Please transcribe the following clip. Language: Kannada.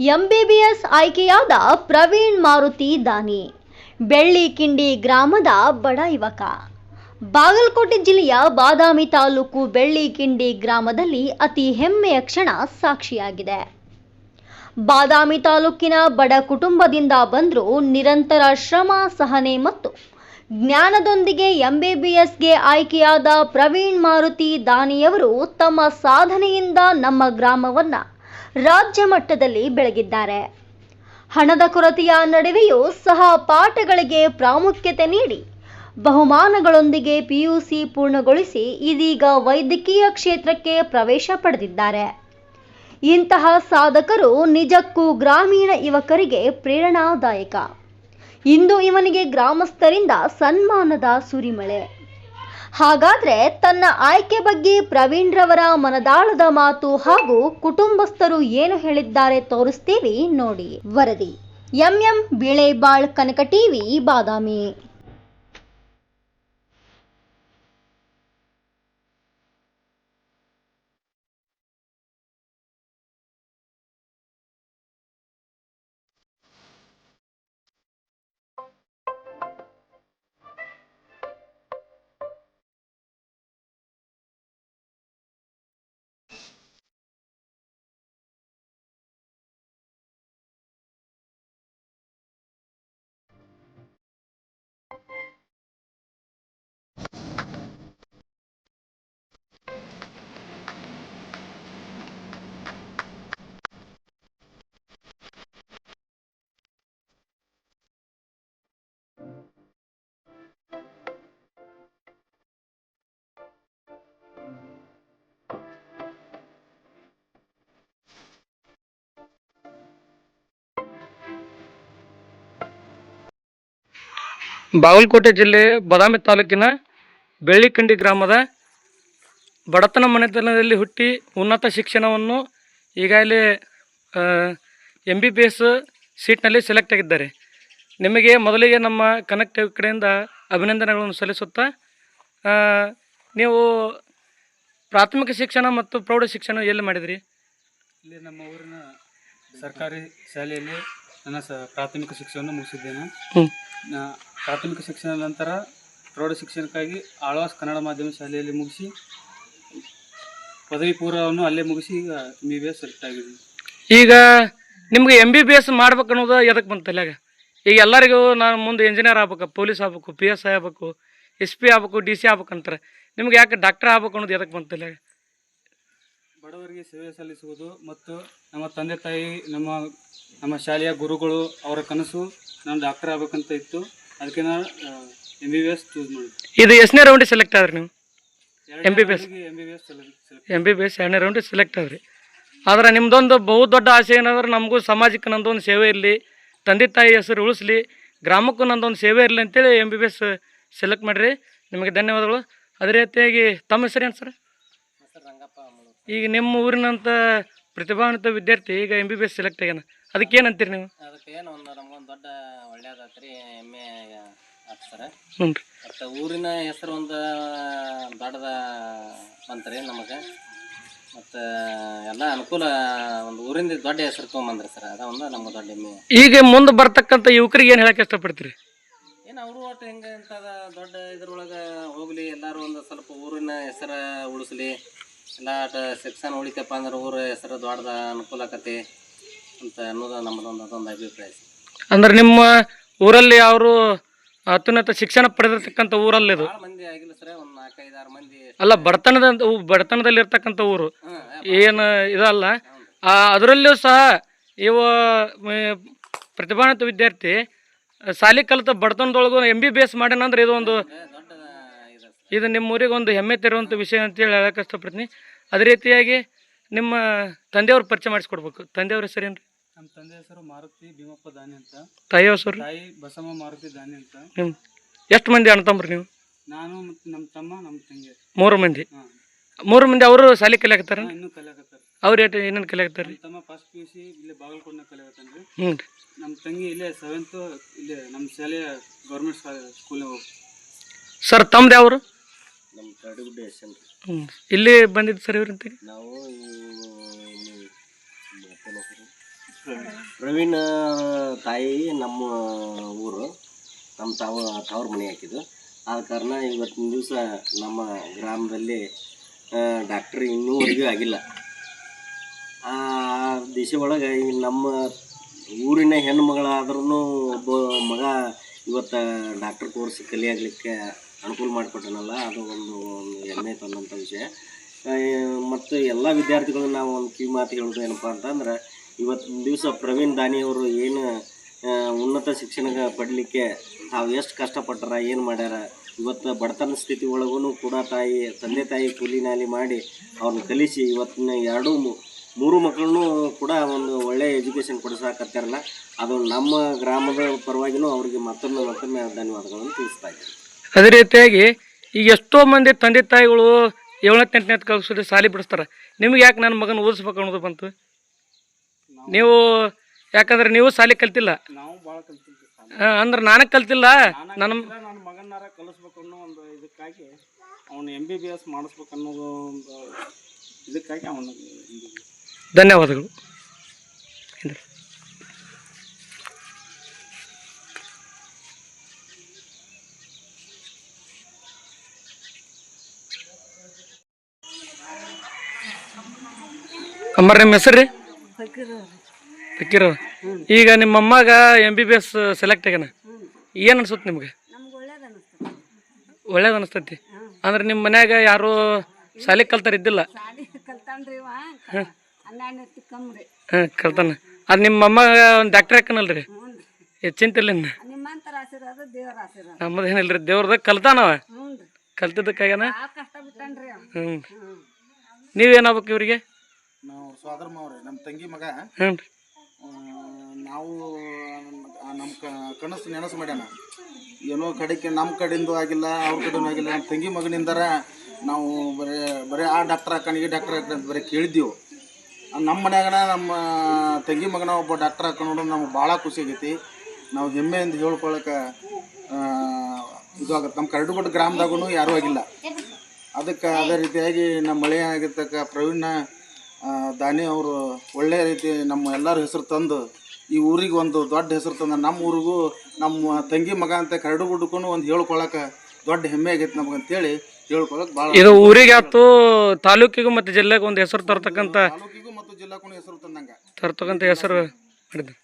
ಎಂಬಿಬಿಎಸ್ ಆಯ್ಕೆಯಾದ ಪ್ರವೀಣ್ ಮಾರುತಿ ದಾನಿ. ಬೆಳ್ಳಿಕಿಂಡಿ ಗ್ರಾಮದ ಬಡ ಯುವಕ. ಬಾಗಲಕೋಟೆ ಜಿಲ್ಲೆಯ ಬಾದಾಮಿ ತಾಲೂಕು ಬೆಳ್ಳಿಕಿಂಡಿ ಗ್ರಾಮದಲ್ಲಿ ಅತಿ ಹೆಮ್ಮೆಯ ಕ್ಷಣ ಸಾಕ್ಷಿಯಾಗಿದೆ. ಬಾದಾಮಿ ತಾಲೂಕಿನ ಬಡ ಕುಟುಂಬದಿಂದ ಬಂದರೂ ನಿರಂತರ ಶ್ರಮ, ಸಹನೆ ಮತ್ತು ಜ್ಞಾನದೊಂದಿಗೆ ಎಂಬಿಬಿಎಸ್ಗೆ ಆಯ್ಕೆಯಾದ ಪ್ರವೀಣ್ ಮಾರುತಿ ದಾನಿಯವರು ತಮ್ಮ ಸಾಧನೆಯಿಂದ ನಮ್ಮ ಗ್ರಾಮವನ್ನ ರಾಜ್ಯ ಮಟ್ಟದಲ್ಲಿ ಬೆಳಗಿದ್ದಾರೆ. ಹಣದ ಕೊರತೆಯ ನಡುವೆಯೂ ಸಹ ಪಾಠಗಳಿಗೆ ಪ್ರಾಮುಖ್ಯತೆ ನೀಡಿ ಬಹುಮಾನಗಳೊಂದಿಗೆ ಪಿಯುಸಿ ಪೂರ್ಣಗೊಳಿಸಿ ಇದೀಗ ವೈದ್ಯಕೀಯ ಕ್ಷೇತ್ರಕ್ಕೆ ಪ್ರವೇಶ ಪಡೆದಿದ್ದಾರೆ. ಇಂತಹ ಸಾಧಕರು ನಿಜಕ್ಕೂ ಗ್ರಾಮೀಣ ಯುವಕರಿಗೆ ಪ್ರೇರಣಾದಾಯಕ. ಇಂದು ಇವನಿಗೆ ಗ್ರಾಮಸ್ಥರಿಂದ ಸನ್ಮಾನದ ಸುರಿಮಳೆ. ಹಾಗಾದ್ರೆ ತನ್ನ ಆಯ್ಕೆ ಬಗ್ಗೆ ಪ್ರವೀಣ್ ರವರ ಮನದಾಳದ ಮಾತು ಹಾಗೂ ಕುಟುಂಬಸ್ಥರು ಏನು ಹೇಳಿದ್ದಾರೆ ತೋರಿಸ್ತೀವಿ ನೋಡಿ. ವರದಿ. MM Bilebal, Kanaka TV, Badami. ಬಾಗಲಕೋಟೆ ಜಿಲ್ಲೆ ಬಾದಾಮಿ ತಾಲೂಕಿನ ಬೆಳ್ಳಿಕಂಡಿ ಗ್ರಾಮದ ಬಡತನ ಮನೆತನದಲ್ಲಿ ಹುಟ್ಟಿ ಉನ್ನತ ಶಿಕ್ಷಣವನ್ನು ಈಗಾಗಲೇ ಎಂ ಬಿ ಬಿ ಎಸ್ ಸೀಟ್ನಲ್ಲಿ ಸೆಲೆಕ್ಟ್ ಆಗಿದ್ದಾರೆ. ನಿಮಗೆ ಮೊದಲಿಗೆ ನಮ್ಮ ಕನೆಕ್ಟ್ ಕಡೆಯಿಂದ ಅಭಿನಂದನೆಗಳನ್ನು ಸಲ್ಲಿಸುತ್ತಾ ನೀವು ಪ್ರಾಥಮಿಕ ಶಿಕ್ಷಣ ಮತ್ತು ಪ್ರೌಢ ಶಿಕ್ಷಣ ಎಲ್ಲಿ ಮಾಡಿದಿರಿ? ಇಲ್ಲಿ ನಮ್ಮ ಊರಿನ ಸರ್ಕಾರಿ ಶಾಲೆಯಲ್ಲಿ ನನ್ನ ಸ ಪ್ರಾಥಮಿಕ ಶಿಕ್ಷಣವನ್ನು ಮುಗಿಸಿದ್ದೇನೆ. ಪ್ರಾಥಮಿಕ ಶಿಕ್ಷಣ ನಂತರ ಪ್ರೌಢ ಶಿಕ್ಷಣಕ್ಕಾಗಿ ಆಳ್ವಾಸ್ ಕನ್ನಡ ಮಾಧ್ಯಮ ಶಾಲೆಯಲ್ಲಿ ಮುಗಿಸಿ ಪದವಿ ಪೂರ್ವವನ್ನು ಅಲ್ಲೇ ಮುಗಿಸಿ ಈಗ M B B S select ಆಗಿದ್ವಿ ಈಗ ನಿಮ್ಗೆ ಎಂ ಬಿ ಬಿ ಎಸ್ ಮಾಡ್ಬೇಕು ಅನ್ನೋದು ಎದಕ್ಕೆ ಬಂತು ತಲೆಯಾಗ ಈಗ ಎಲ್ಲರಿಗೂ ನಾನು ಮುಂದೆ ಇಂಜಿನಿಯರ್ ಆಗ್ಬೇಕು ಪೊಲೀಸ್ ಆಗ್ಬೇಕು ಪಿ ಎಸ್ ಐ ಆಗ್ಬೇಕು ಎಸ್ ಪಿ ಆಗ್ಬೇಕು ಡಿ ಸಿ ಆಗ್ಬೇಕು ಅಂತಾರೆ. ನಿಮ್ಗೆ ಯಾಕೆ ಡಾಕ್ಟರ್ ಆಗ್ಬೇಕು ಅನ್ನೋದು ಎದಕ್ಕೆ ಬಂತು ತಲೆಯಾಗ ಬಡವರಿಗೆ ಸೇವೆ ಸಲ್ಲಿಸುವುದು ಮತ್ತು ನಮ್ಮ ತಂದೆ ತಾಯಿ ನಮ್ಮ ನಮ್ಮ ಶಾಲೆಯ ಗುರುಗಳು ಅವರ ಕನಸು ನಾನು ಡಾಕ್ಟರ್ ಆಗ್ಬೇಕಂತ ಇತ್ತು. ಅದಕ್ಕೆ M B B S choose ಮಾಡಿದ್ದೆ. ಇದು ಎಷ್ಟನೇ ರೌಂಡ್ ಸೆಲೆಕ್ಟ್ ಆದ್ರಿ ನೀವು? M M B B S select M B B S ಎರಡನೇ ರೌಂಡ್ ಸೆಲೆಕ್ಟ್ ಆದ್ರಿ. ಆದ್ರೆ ನಿಮ್ದೊಂದು ಬಹು ದೊಡ್ಡ ಆಸೆ ಏನಂದ್ರೆ ನಮಗೂ ಸಮಾಜಕ್ಕೆ ನಂದೊಂದು ಸೇವೆ ಇರಲಿ ತಂದೆ ತಾಯಿ ಹೆಸರು ಉಳಿಸ್ಲಿ ಗ್ರಾಮಕ್ಕೂ ನಂದೊಂದು ಸೇವೆ ಇರಲಿ ಅಂತೇಳಿ M B B S select ಮಾಡಿರಿ. ನಿಮಗೆ ಧನ್ಯವಾದಗಳು. ಅದೇ ರೀತಿಯಾಗಿ ತಮ್ಮ ಹೆಸರು ಏನು ಸರ್? ಈಗ ನಿಮ್ಮ ಊರಿನಂಥ ಪ್ರತಿಭಾವಂತ ವಿದ್ಯಾರ್ಥಿ ಈಗ M B B S select ಆಗ್ಯಾನ? ಅದಕ್ಕೆ ಏನಂತೀರಿ ನೀವು? ಅದಕ್ಕೆ ಏನು ಒಂದು ನಮ್ಗೊಂದು ದೊಡ್ಡ ಒಳ್ಳೇದಾತ್ರಿ ಹೆಮ್ಮೆ ಆಗ್ತಾರೆ ಹ್ಞೂ ರೀ. ಮತ್ತು ಊರಿನ ಹೆಸರು ಒಂದು ದೊಡ್ಡದ ಬಂತ್ರಿ ನಮಗೆ. ಮತ್ತು ಎಲ್ಲ ಅನುಕೂಲ ಒಂದು ಊರಿಂದ ದೊಡ್ಡ ಹೆಸರು ತೊಗೊಂಬಂದ್ರಿ ಸರ್ ಅದ ಒಂದು ನಮ್ಗೆ ದೊಡ್ಡ ಹೆಮ್ಮೆ ಈಗ ಮುಂದೆ ಬರ್ತಕ್ಕಂಥ ಯುವಕರಿಗೆ ಏನು ಹೇಳಕ್ಕೆ ಇಷ್ಟಪಡ್ತೀರಿ? ಏನು ಅವರು ಒಟ್ಟು ಹೆಂಗೆ ಅಂತದ ದೊಡ್ಡ ಇದ್ರೊಳಗೆ ಹೋಗ್ಲಿ ಎಲ್ಲರೂ ಒಂದು ಸ್ವಲ್ಪ ಊರಿನ ಹೆಸರು ಉಳಿಸ್ಲಿ. ಎಲ್ಲ ಸೆಕ್ಷನ್ ಶಿಕ್ಷಣ ಉಳಿತಪ್ಪ ಅಂದ್ರೆ ಊರ ಹೆಸರು ದೊಡ್ಡದ ಅನುಕೂಲ ಆಕತಿ ಅಂತ ಅನ್ನೋದು ನಮ್ಮದೊಂದು ಅದೊಂದು ಅಭಿಪ್ರಾಯ. ಸರ್ ಅಂದ್ರೆ ನಿಮ್ಮ ಊರಲ್ಲಿ ಅವರು ಅತ್ಯುನ್ನತ ಶಿಕ್ಷಣ ಪಡೆದಿರ್ತಕ್ಕಂಥ ಊರಲ್ಲಿ ಇದು? ಭಾಳ ಮಂದಿ ಆಗಿಲ್ಲ ಸರ್ ಒಂದು ನಾಲ್ಕೈದು ಆರು ಮಂದಿ ಅಲ್ಲ ಬಡತನದ ಬಡತನದಲ್ಲಿ ಇರ್ತಕ್ಕಂಥ ಊರು. ಏನು ಇದಲ್ಲ. ಆ, ಅದರಲ್ಲಿಯೂ ಸಹ ಇವ ಮ- ಪ್ರತಿಭಾನ್ವಿತ ವಿದ್ಯಾರ್ಥಿ ಶಾಲೆ ಕಲಿತ ಬಡತನದೊಳಗು ಎಂ ಬಿ ಬಿ ಎಸ್ ಮಾಡ್ಯಾನಂದ್ರೆ ಇದು ಒಂದು ದೊಡ್ಡ ಇದು ಸರ್. ಇದು ನಿಮ್ಮ ಊರಿಗೆ ಒಂದು ಹೆಮ್ಮೆ ತರುವಂಥ ವಿಷಯ ಅಂತೇಳಿ ಹೇಳಕ್ಕೆ ಇಷ್ಟಪಡ್ತೀನಿ. ಅದೇ ರೀತಿಯಾಗಿ ನಿಮ್ಮ ತಂದೆಯವ್ರ ಪರಿಚಯ ಮಾಡಿಸ್ಕೊಡ್ಬೇಕು. ತಂದೆಯವ್ರ ಹೆಸರೇನು ನಮ್ಮ ತಂದೆ ಹೆಸರು ಮಾರುತಿ ಭೀಮಪ್ಪ ದಾನಿ ಅಂತ. ತಾಯಿ ಹೆಸರು? ತಾಯಿ ಬಸಮ್ಮ ಮಾರುತಿ ದಾನಿ ಅಂತ. ನಿಮ್ಮ ಎಷ್ಟು ಮಂದಿ ಅಣ್ಣ ತಮ್ಮರು ನೀವು? ನಾನು ಮತ್ತು ನಮ್ಮ ತಮ್ಮ ನಮ್ಮ ತಂಗಿ. ಮೂರು ಮಂದಿ? ಹಾಂ. ಮೂರು ಮಂದಿ ಅವರು ಶಾಲೆ ಕಲಿಯಾಕತ್ತಾರ? ಇನ್ನು ಕಲಿಯಾಕತ್ತಾರ. ಅವ್ರು ಏಟ್ ಏನೇನು ಕಲಿಯಾಕತ್ತಾರ? ರೀ ನಮ್ಮ ತಮ್ಮ ಫಸ್ಟ್ ಪಿ ಯು ಸಿ ಇಲ್ಲೇ ಬಾಗಲಕೋಟೆನ ಕಲಿಯಾಕತ್ತಾನ ರೀ ಹ್ಞೂ ರೀ ನಮ್ಮ ತಂಗಿ ಇಲ್ಲೇ ಸೆವೆಂತು ಇಲ್ಲೇ ನಮ್ಮ ಶಾಲೆಯ ಗೌರ್ಮೆಂಟ್ ಸ್ಕೂಲ್ ಸರ್ ತಮ್ದು ಯಾವರು? ನಮ್ಮ ಕರಡಿಗುಡ್ಡ ಎಸ್ಎನ್ ಹ್ಞೂ ಇಲ್ಲಿ ಬಂದಿದ್ದು ಸರ್ ಇವ್ರಂತೆ ನಾವು ಪ್ರವೀಣ್ ತಾಯಿ ನಮ್ಮ ಊರು, ನಮ್ಮ ತಾವ, ತವ್ರ ಮನೆ ಹಾಕಿದ್ದು. ಆದ ಕಾರಣ ಇವತ್ತಿನ ದಿವಸ ನಮ್ಮ ಗ್ರಾಮದಲ್ಲಿ ಡಾಕ್ಟ್ರ್ ಇನ್ನೂವರೆಗೂ ಆಗಿಲ್ಲ. ಆ ದಿಶೆ ಒಳಗೆ ಈ ನಮ್ಮ ಊರಿನ ಹೆಣ್ಣು ಮಗಳಾದ್ರೂ ಒಬ್ಬ ಮಗ ಇವತ್ತು ಡಾಕ್ಟ್ರ್ ಕೋರ್ಸ್ ಕಲಿಯಾಗಲಿಕ್ಕೆ ಅನುಕೂಲ ಮಾಡಿಕೊಟ್ಟನಲ್ಲ, ಅದು ಒಂದು ಒಂದು ಹೆಮ್ಮೆ ತಂದಂಥ ವಿಷಯ. ಮತ್ತು ಎಲ್ಲ ವಿದ್ಯಾರ್ಥಿಗಳು ನಾವು ಒಂದು ಕಿವಿ ಮಾತು ಹೇಳೋದು ಏನಪ್ಪ ಅಂತಂದ್ರೆ ಇವತ್ತಿನ ದಿವಸ ಪ್ರವೀಣ್ ದಾನಿಯವರು ಏನು ಉನ್ನತ ಶಿಕ್ಷಣ ಪಡಲಿಕ್ಕೆ ತಾವು ಎಷ್ಟು ಕಷ್ಟಪಟ್ಟಾರ ಏನು ಮಾಡ್ಯಾರ? ಇವತ್ತು ಬಡತನ ಸ್ಥಿತಿ ಒಳಗೂ ಕೂಡ ತಾಯಿ, ತಂದೆ ತಾಯಿ ಕೂಲಿ ನಾಲಿ ಮಾಡಿ ಅವ್ರನ್ನ ಕಲಿಸಿ ಇವತ್ತಿನ ಎರಡೂ ಮೂರು ಮಕ್ಕಳನ್ನೂ ಕೂಡ ಒಂದು ಒಳ್ಳೆಯ ಎಜುಕೇಷನ್ ಕೊಡಿಸಾಕತ್ತಾರಲ್ಲ, ಅದು ನಮ್ಮ ಗ್ರಾಮದ ಪರವಾಗಿನೂ ಅವರಿಗೆ ಮತ್ತೊಮ್ಮೆ ಮತ್ತೊಮ್ಮೆ ಧನ್ಯವಾದಗಳನ್ನು ತಿಳಿಸ್ತಾ ಇದ್ದೀನಿ. ಅದೇ ರೀತಿಯಾಗಿ ಈಗ ಎಷ್ಟೋ ಮಂದಿ ತಂದೆ ತಾಯಿಗಳು ಏಳನೇ ಎಂಟನೇ ಕಲಿಸೋದು ಸಾಲಿ ಬಿಡಿಸ್ತಾರೆ. ನಿಮ್ಗೆ ಯಾಕೆ ನನ್ನ ಮಗನ ಓದಿಸ್ಬೇಕು ಅನ್ನೋದು ಬಂತು? ನೀವು ಯಾಕಂದ್ರೆ ನೀವು ಸಾಲಿ ಕಲ್ತಿಲ್ಲ. ನಾವು ಭಾಳ ಕಲ್ತಿದ್ವಿ ಅಂದ್ರೆ ನಾನು ಕಲ್ತಿಲ್ಲ. ನನ್ನ ನನ್ನ ಮಗನಾರ ಕಲಿಸ್ಬೇಕು ಅನ್ನೋ ಒಂದು ಇದಕ್ಕಾಗಿ ಅವನು ಎಂ ಬಿ ಬಿ ಎಸ್ ಮಾಡಿಸ್ಬೇಕು ಅನ್ನೋದು ಒಂದು ಇದಕ್ಕಾಗಿ ಅವನು ಧನ್ಯವಾದಗಳು. ಅಮ್ಮ ಅಮ್ಮರ ನಿಮ್ಮ ಹೆಸರು ರೀ? ಅವ್ರು. ಈಗ ನಿಮ್ಮ ಅಮ್ಮಗ M B B S select ಆಗ್ಯಾನ ಏನು ಅನ್ಸುತ್ತೆ ನಿಮ್ಗೆ? ಒಳ್ಳೇದು ಅನಿಸ್ತೈತಿ. ಅಂದ್ರೆ ನಿಮ್ಮ ಮನ್ಯಾಗ ಯಾರು ಶಾಲೆ ಕಲ್ತಾರ ಇದ್ದಿಲ್ಲ? ಹಾಂ. ಕಲ್ತಾನ. ಅದು ನಿಮ್ಮ ಅಮ್ಮ ಒಂದು ಡಾಕ್ಟರ್ ಹಾಕನಲ್ರಿ? ಚಿಂತಿಲ್ಲ ನಿಮ್ಮಂತರ ಆಶೀರ್ವಾದ ದೇವ್ರ ಆಶೀರ್ವಾದ. ನಮ್ಮದೇನಿಲ್ಲ ರೀ ದೇವ್ರದ ಕಲ್ತಾನವ ಕಲ್ತಿದ್ದಕ್ಕಾಗನ ಹ್ಞೂ ನೀವೇನಾಗ್ಬೇಕು ಇವ್ರಿಗೆ? ತಂಗಿ ಮಗ ಹ್ಞೂ ರೀ ನಾವು ನಮ್ಮ ಕನಸು ನೆನಸು ಮಾಡ್ಯಾನ. ಏನೋ ಕಡೆಗೆ ನಮ್ಮ ಕಡೆಯಿಂದ ಆಗಿಲ್ಲ ಅವ್ರ ಕಡೆನೂ ಆಗಿಲ್ಲ ನಮ್ಮ ತಂಗಿ ಮಗನಿಂದಾರ ನಾವು ಬರೀ ಬರೀ ಆ ಡಾಕ್ಟರ್ ಹಾಕಣ ಈ ಡಾಕ್ಟರ್ ಹಾಕಣ ಅಂತ ಬರೀ ಕೇಳಿದ್ದೀವಿ ನಮ್ಮ ಮನ್ಯಾಗನ ನಮ್ಮ ತಂಗಿ ಮಗನ ಒಬ್ಬ ಡಾಕ್ಟರ್ ಹಾಕೊಂಡು ನಮ್ಗೆ ಭಾಳ ಖುಷಿ ಆಗೈತಿ. ನಾವು ಹೆಮ್ಮೆಯಿಂದ ಹೇಳ್ಕೊಳಕ್ಕೆ ಇದು ಆಗುತ್ತೆ. ನಮ್ಮ ಕರಡುಗೊಡ್ಡ ಗ್ರಾಮದಾಗೂ ಯಾರೂ ಆಗಿಲ್ಲ. ಅದಕ್ಕೆ ಅದೇ ರೀತಿಯಾಗಿ ನಮ್ಮ ಮಳೆ ಆಗಿರ್ತಕ್ಕ ಪ್ರವೀಣ ದಾನಿ ಅವರು ಒಳ್ಳೆ ರೀತಿ ನಮ್ಮ ಎಲ್ಲರ ಹೆಸರು ತಂದು ಈ ಊರಿಗೆ ಒಂದು ದೊಡ್ಡ ಹೆಸರು ತಂದ. ನಮ್ಮ ಊರಿಗೂ ನಮ್ಮ ತಂಗಿ ಮಗ ಅಂತ ಕರಡುಗುಡ್ಡಕ್ಕೂ ಒಂದು ಹೇಳ್ಕೊಳಕ್ಕೆ ದೊಡ್ಡ ಹೆಮ್ಮೆ ಆಗೈತೆ ನಮಗೆ ಅಂತೇಳಿ ಹೇಳ್ಕೊಳಕ್ಕೆ ಭಾಳ ಇದು ಊರಿಗೆ ಆಯ್ತು ತಾಲೂಕಿಗೂ ಮತ್ತು ಜಿಲ್ಲೆಗೂ ಒಂದು ಹೆಸರು ತರ್ತಕ್ಕಂಥ ತಾಲೂಕಿಗೂ ಮತ್ತು ಜಿಲ್ಲಾಕ್ಕೂ ಹೆಸರು ತಂದಂಗೆ. ತರ್ತಕ್ಕಂಥ ಹೆಸರು ಮಾಡಿದ್ರು